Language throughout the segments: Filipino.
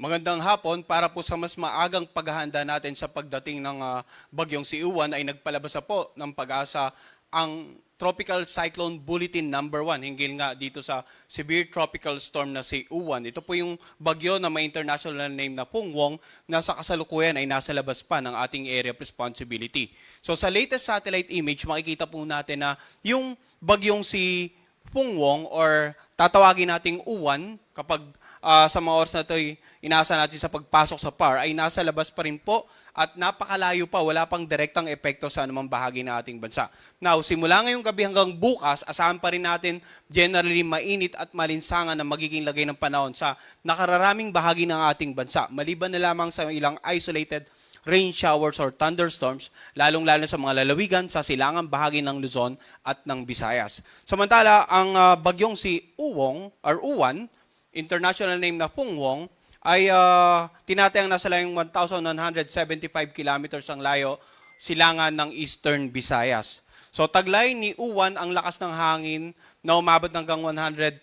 Magandang hapon para po sa mas maagang paghahanda natin sa pagdating ng ah, bagyong si Uwan ay nagpalabas na po ng pag-asa ang Tropical Cyclone Bulletin number 1 hinggil nga dito sa severe tropical storm na si Uwan. Ito po yung bagyo na may international name na Pungwong na sa kasalukuyan ay nasa labas pa ng ating area of responsibility. So sa latest satellite image makikita po natin na yung bagyong si Pungwong or tatawagin nating Uwan kapag ah, sa mga oras na ito inaasa natin sa pagpasok sa PAR ay nasa labas pa rin po at napakalayo pa, wala pang direktang epekto sa anumang bahagi ng ating bansa. Now, simula ngayong gabi hanggang bukas, asahan pa rin natin generally mainit at malinsangan na magiging lagay ng panahon sa nakararaming bahagi ng ating bansa. Maliban na lamang sa ilang isolated rain showers or thunderstorms, lalong-lalo sa mga lalawigan sa silangang bahagi ng Luzon at ng Visayas. Samantala, ang ah, bagyong si Uwong or Uwan, international name na Pungwong, ay uh, tinatayang nasa layong 1,175 kilometers ang layo silangan ng Eastern Visayas. So taglay ni Uwan ang lakas ng hangin na umabot hanggang 110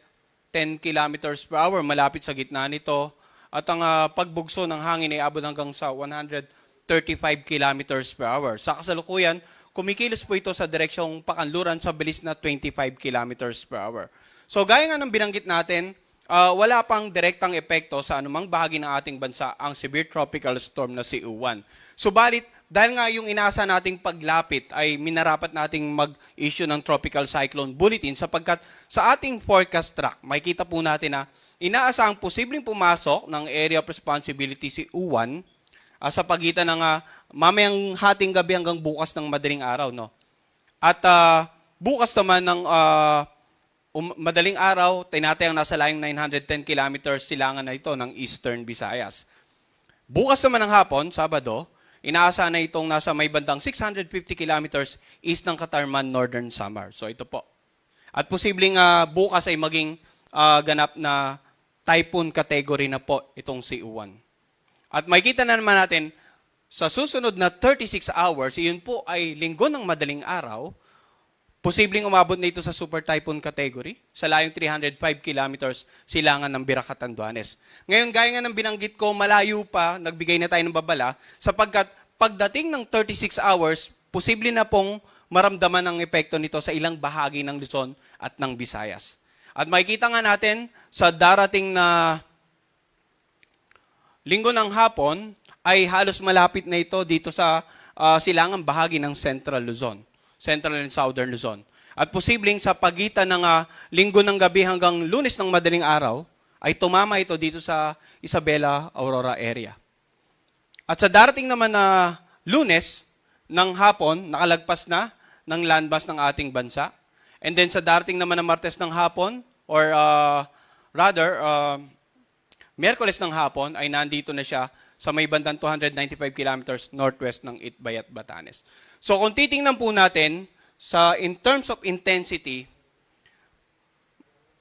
kilometers per hour malapit sa gitna nito. At ang ah, pagbugso ng hangin ay abot hanggang sa 135 kilometers per hour. Sa kasalukuyan, kumikilos po ito sa direksyong pakanluran sa bilis na 25 kilometers per hour. So gaya nga ng binanggit natin, ah, wala pang direktang epekto sa anumang bahagi ng ating bansa ang severe tropical storm na si Uwan. Subalit, dahil nga yung inasa nating paglapit ay minarapat nating mag-issue ng tropical cyclone bulletin sapagkat sa ating forecast track, makikita po natin na inaasahang posibleng pumasok ng area of responsibility si Uwan ah, sa pagitan ng ah, mamayang hating gabi hanggang bukas ng madaling araw. No? At ah, bukas naman ng ah, um, madaling araw, tinatayang nasa layong 910 kilometers silangan na ito ng Eastern Visayas. Bukas naman ng hapon, Sabado, inaasahan na itong nasa may bandang 650 kilometers east ng Katarman, Northern Samar. So ito po. At posibleng ah, bukas ay maging ah, ganap na typhoon category na po itong si Uwan. At makikita na naman natin, sa susunod na 36 hours, iyon po ay linggo ng madaling araw, posibleng umabot na sa super typhoon category sa layong 305 kilometers silangan ng Birac Catanduanes. Ngayon, gaya nga ng binanggit ko, malayo pa, nagbigay na tayo ng babala, sapagkat pagdating ng 36 hours, posible na pong maramdaman ang epekto nito sa ilang bahagi ng Luzon at ng Visayas. At makikita nga natin sa darating na linggo ng hapon ay halos malapit na ito dito sa ah, silangang bahagi ng Central Luzon, Central and Southern Luzon. At posibleng sa pagitan ng ah, linggo ng gabi hanggang lunes ng madaling araw, ay tumama ito dito sa Isabela, Aurora area. At sa darating naman na lunes ng hapon, nakalagpas na ng landmass ng ating bansa. And then sa darating naman na martes ng hapon, or ah, rather, ah, Miyerkules ng hapon ay nandito na siya sa may bandang 295 kilometers northwest ng Itbayat, Batanes. So kung titingnan po natin sa in terms of intensity,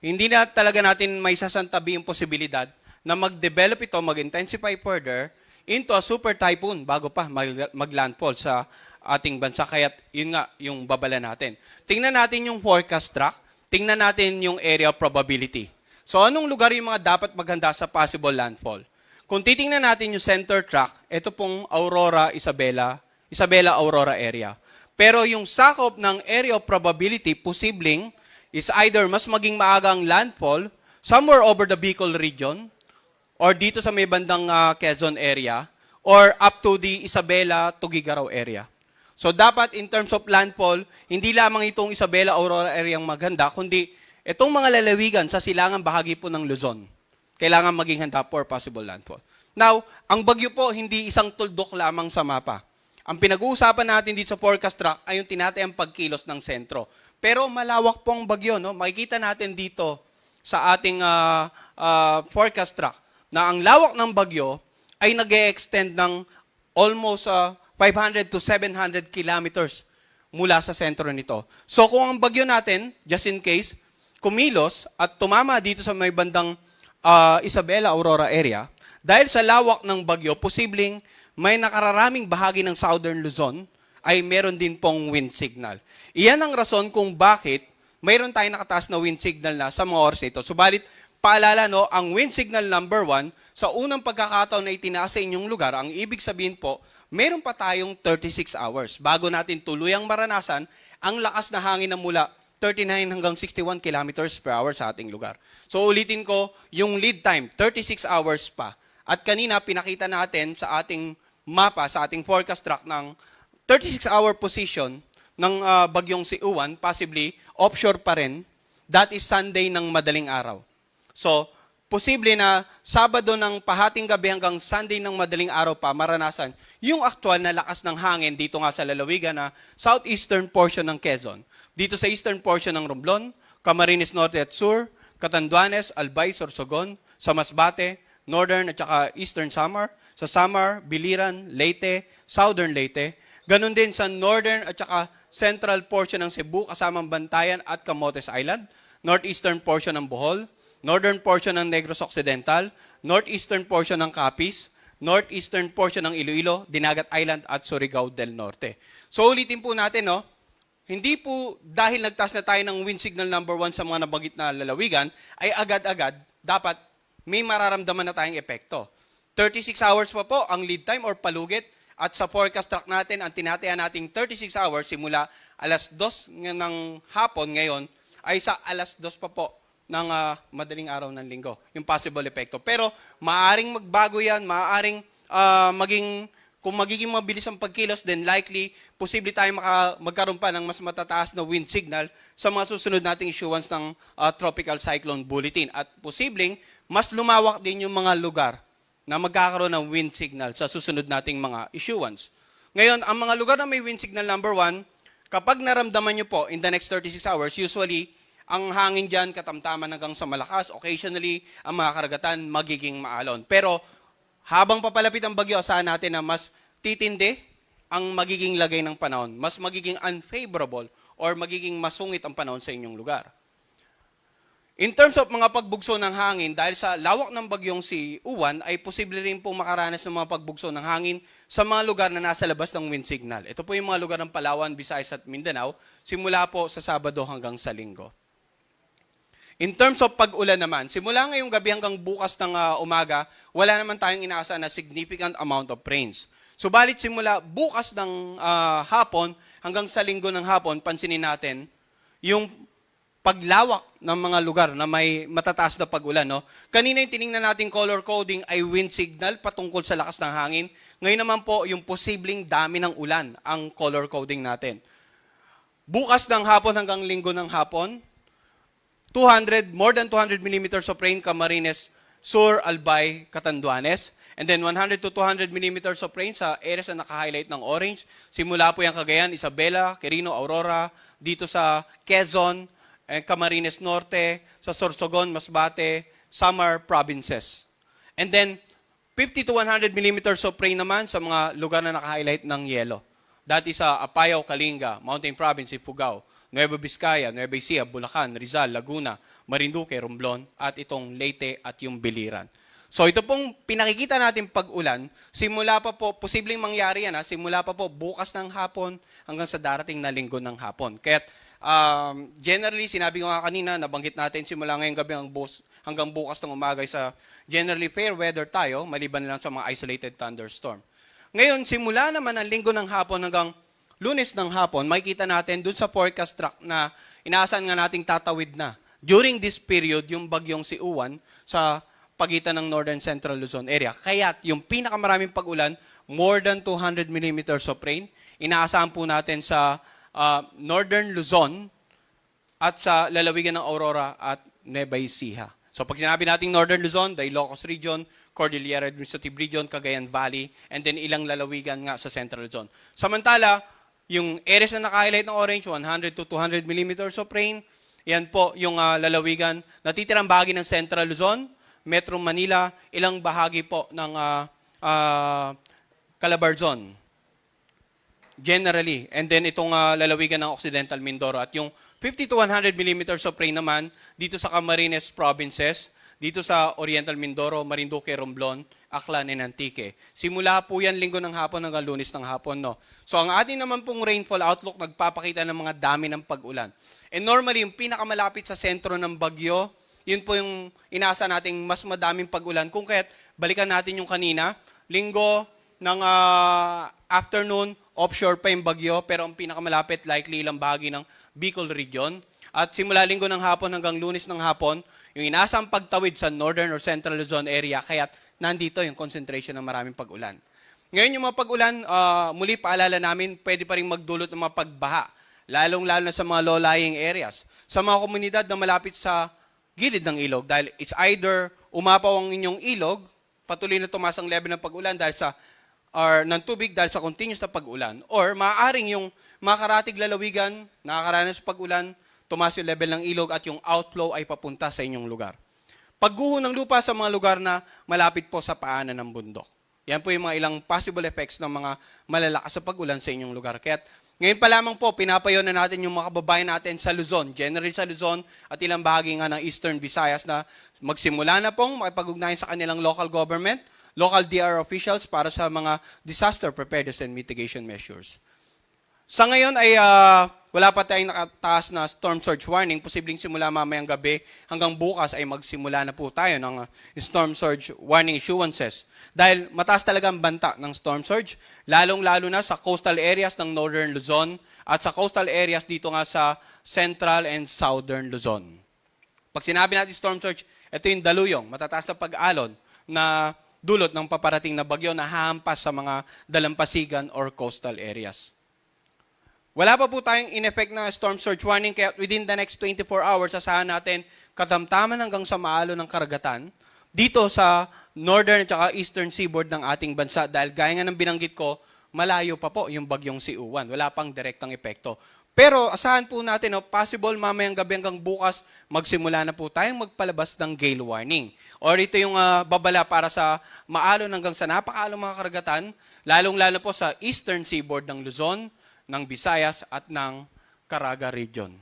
hindi na talaga natin may sasantabi yung posibilidad na mag-develop ito, mag-intensify further into a super typhoon bago pa mag- mag-landfall sa ating bansa. Kaya yun nga yung babala natin. Tingnan natin yung forecast track, tingnan natin yung area of probability. So anong lugar yung mga dapat maghanda sa possible landfall? Kung titingnan natin yung center track, ito pong Aurora, Isabela, Isabela Aurora area. Pero yung sakop ng area of probability, posibleng, is either mas maging maaga ang landfall somewhere over the Bicol region, or dito sa may bandang ah, Quezon area, or up to the Isabela, Tugigaraw area. So dapat in terms of landfall, hindi lamang itong Isabela Aurora area ang maganda, kundi itong mga lalawigan sa silangang bahagi po ng Luzon. Kailangan maging handa for possible landfall. Now, ang bagyo po hindi isang tuldok lamang sa mapa. Ang pinag-uusapan natin dito sa forecast track ay yung tinatayang pagkilos ng sentro. Pero malawak po ang bagyo, no? Makikita natin dito sa ating ah, ah, forecast track na ang lawak ng bagyo ay nag extend ng almost ah, 500 to 700 kilometers mula sa sentro nito. So kung ang bagyo natin, just in case, kumilos at tumama dito sa may bandang ah, Isabela, Aurora area, dahil sa lawak ng bagyo, posibleng may nakararaming bahagi ng Southern Luzon ay meron din pong wind signal. Iyan ang rason kung bakit mayroon tayong nakataas na wind signal na sa mga oras ito. Subalit, paalala no, ang wind signal number one, sa unang pagkakataon na itinaas sa inyong lugar, ang ibig sabihin po, meron pa tayong 36 hours bago natin tuluyang maranasan ang lakas na hangin na mula 39 hanggang 61 kilometers per hour sa ating lugar. So ulitin ko, yung lead time, 36 hours pa. At kanina pinakita natin sa ating mapa, sa ating forecast track ng 36-hour position ng ah, bagyong si Uwan, possibly offshore pa rin. That is Sunday ng madaling araw. So, posible na Sabado ng pahating gabi hanggang Sunday ng madaling araw pa maranasan yung actual na lakas ng hangin dito nga sa lalawigan na southeastern portion ng Quezon. Dito sa eastern portion ng Romblon, Camarines Norte at Sur, Catanduanes, Albay, Sorsogon, sa Masbate, Northern at saka Eastern Samar, sa Samar, Biliran, Leyte, Southern Leyte, Ganon din sa northern at saka central portion ng Cebu kasamang Bantayan at Camotes Island, northeastern portion ng Bohol, northern portion ng Negros Occidental, northeastern portion ng Capiz, northeastern portion ng Iloilo, Dinagat Island at Surigao del Norte. So ulitin po natin, no? Hindi po dahil nagtaas na tayo ng wind signal number one sa mga nabagit na lalawigan, ay agad-agad dapat may mararamdaman na tayong epekto. 36 hours pa po ang lead time or palugit at sa forecast track natin, ang tinataya nating 36 hours simula alas 2 ng- hapon ngayon ay sa alas 2 pa po ng ah, madaling araw ng linggo, yung possible epekto. Pero maaring magbago yan, maaring ah, maging, kung magiging mabilis ang pagkilos, then likely, posible tayo maka, magkaroon pa ng mas matataas na wind signal sa mga susunod nating issuance ng ah, Tropical Cyclone Bulletin. At posibleng, mas lumawak din yung mga lugar na magkakaroon ng wind signal sa susunod nating mga issuance. Ngayon, ang mga lugar na may wind signal number one, kapag naramdaman nyo po in the next 36 hours, usually, ang hangin dyan katamtaman hanggang sa malakas. Occasionally, ang mga karagatan magiging maalon. Pero habang papalapit ang bagyo, asahan natin na mas titindi ang magiging lagay ng panahon. Mas magiging unfavorable or magiging masungit ang panahon sa inyong lugar. In terms of mga pagbugso ng hangin, dahil sa lawak ng bagyong si Uwan, ay posible rin pong makaranas ng mga pagbugso ng hangin sa mga lugar na nasa labas ng wind signal. Ito po yung mga lugar ng Palawan, Visayas at Mindanao, simula po sa Sabado hanggang sa Linggo. In terms of pag-ulan naman, simula ngayong gabi hanggang bukas ng ah, umaga, wala naman tayong inaasahan na significant amount of rains. Subalit simula bukas ng ah, hapon hanggang sa linggo ng hapon, pansinin natin yung paglawak ng mga lugar na may matataas na pag-ulan. No? Kanina yung tiningnan natin color coding ay wind signal patungkol sa lakas ng hangin. Ngayon naman po yung posibleng dami ng ulan ang color coding natin. Bukas ng hapon hanggang linggo ng hapon, 200, more than 200 millimeters of rain, Camarines, Sur, Albay, Catanduanes. And then 100 to 200 millimeters of rain sa areas na naka-highlight ng orange. Simula po yung Cagayan, Isabela, Quirino, Aurora, dito sa Quezon, eh, Camarines Norte, sa Sorsogon, Masbate, Samar provinces. And then 50 to 100 millimeters of rain naman sa mga lugar na naka-highlight ng yellow. That is sa Apayao, Kalinga, Mountain Province, Ifugao, Nueva Vizcaya, Nueva Ecija, Bulacan, Rizal, Laguna, Marinduque, Romblon, at itong Leyte at yung Biliran. So ito pong pinakikita natin pag-ulan, simula pa po, posibleng mangyari yan, ha, simula pa po bukas ng hapon hanggang sa darating na linggo ng hapon. Kaya um, generally, sinabi ko nga kanina, nabanggit natin simula ngayong gabi hanggang bukas, hanggang bukas ng umaga sa generally fair weather tayo, maliban lang sa mga isolated thunderstorm. Ngayon, simula naman ang linggo ng hapon hanggang lunes ng hapon, makikita natin dun sa forecast track na inaasahan nga nating tatawid na. During this period, yung bagyong si Uwan sa pagitan ng Northern Central Luzon area. Kaya yung pinakamaraming pag-ulan, more than 200 millimeters of rain, inaasahan po natin sa ah, Northern Luzon at sa lalawigan ng Aurora at Nueva Ecija. So pag sinabi nating Northern Luzon, the Ilocos Region, Cordillera Administrative Region, Cagayan Valley, and then ilang lalawigan nga sa Central Luzon. Samantala, yung areas na naka-highlight ng orange, 100 to 200 millimeters of rain, yan po yung ah, lalawigan. Natitirang bahagi ng Central Luzon, Metro Manila, ilang bahagi po ng ah, ah, Calabarzon generally. And then itong ah, lalawigan ng Occidental Mindoro. At yung 50 to 100 millimeters of rain naman dito sa Camarines provinces, dito sa Oriental Mindoro, Marinduque, Romblon, Aklan, and Antique. Simula po yan linggo ng hapon hanggang lunes ng hapon. No? So ang ating naman pong rainfall outlook nagpapakita ng mga dami ng pag-ulan. And normally, yung pinakamalapit sa sentro ng bagyo, yun po yung inaasa nating mas madaming pag-ulan. Kung kaya't balikan natin yung kanina. Linggo ng ah, afternoon, offshore pa yung bagyo, pero ang pinakamalapit likely lang bahagi ng Bicol region. At simula linggo ng hapon hanggang lunes ng hapon, yung inaasang pagtawid sa northern or central Luzon area, kaya nandito yung concentration ng maraming pag-ulan. Ngayon yung mga pag-ulan, ah, muli paalala namin, pwede pa rin magdulot ng mga pagbaha, lalong-lalo na sa mga low-lying areas. Sa mga komunidad na malapit sa gilid ng ilog, dahil it's either umapaw ang inyong ilog, patuloy na tumaas ang level ng pag-ulan dahil sa or ng tubig dahil sa continuous na pag-ulan, or maaaring yung mga karatig lalawigan, nakakaranas pag-ulan, tumaas yung level ng ilog at yung outflow ay papunta sa inyong lugar. Pagguho ng lupa sa mga lugar na malapit po sa paanan ng bundok. Yan po yung mga ilang possible effects ng mga malalakas sa pag-ulan sa inyong lugar. Kaya ngayon pa lamang po, pinapayo na natin yung mga kababayan natin sa Luzon, generally sa Luzon at ilang bahagi nga ng Eastern Visayas na magsimula na pong makipag-ugnayan sa kanilang local government, local DR officials para sa mga disaster preparedness and mitigation measures. Sa ngayon ay ah, wala pa tayong nakataas na storm surge warning. Posibleng simula mamayang gabi hanggang bukas ay magsimula na po tayo ng ah, storm surge warning issuances. Dahil mataas talaga ang banta ng storm surge, lalong-lalo na sa coastal areas ng northern Luzon at sa coastal areas dito nga sa central and southern Luzon. Pag sinabi natin storm surge, ito yung daluyong, matataas na pag-alon na dulot ng paparating na bagyo na hahampas sa mga dalampasigan or coastal areas. Wala pa po tayong in-effect na storm surge warning kaya within the next 24 hours asahan natin katamtaman hanggang sa maalo ng karagatan dito sa northern at eastern seaboard ng ating bansa dahil gaya nga ng binanggit ko, malayo pa po yung bagyong si Uwan. Wala pang direktang epekto. Pero asahan po natin, no, possible mamayang gabi hanggang bukas, magsimula na po tayong magpalabas ng gale warning. Or ito yung ah, babala para sa maalon hanggang sa napakaalong mga karagatan, lalong-lalo po sa eastern seaboard ng Luzon, ng Visayas at ng Caraga region.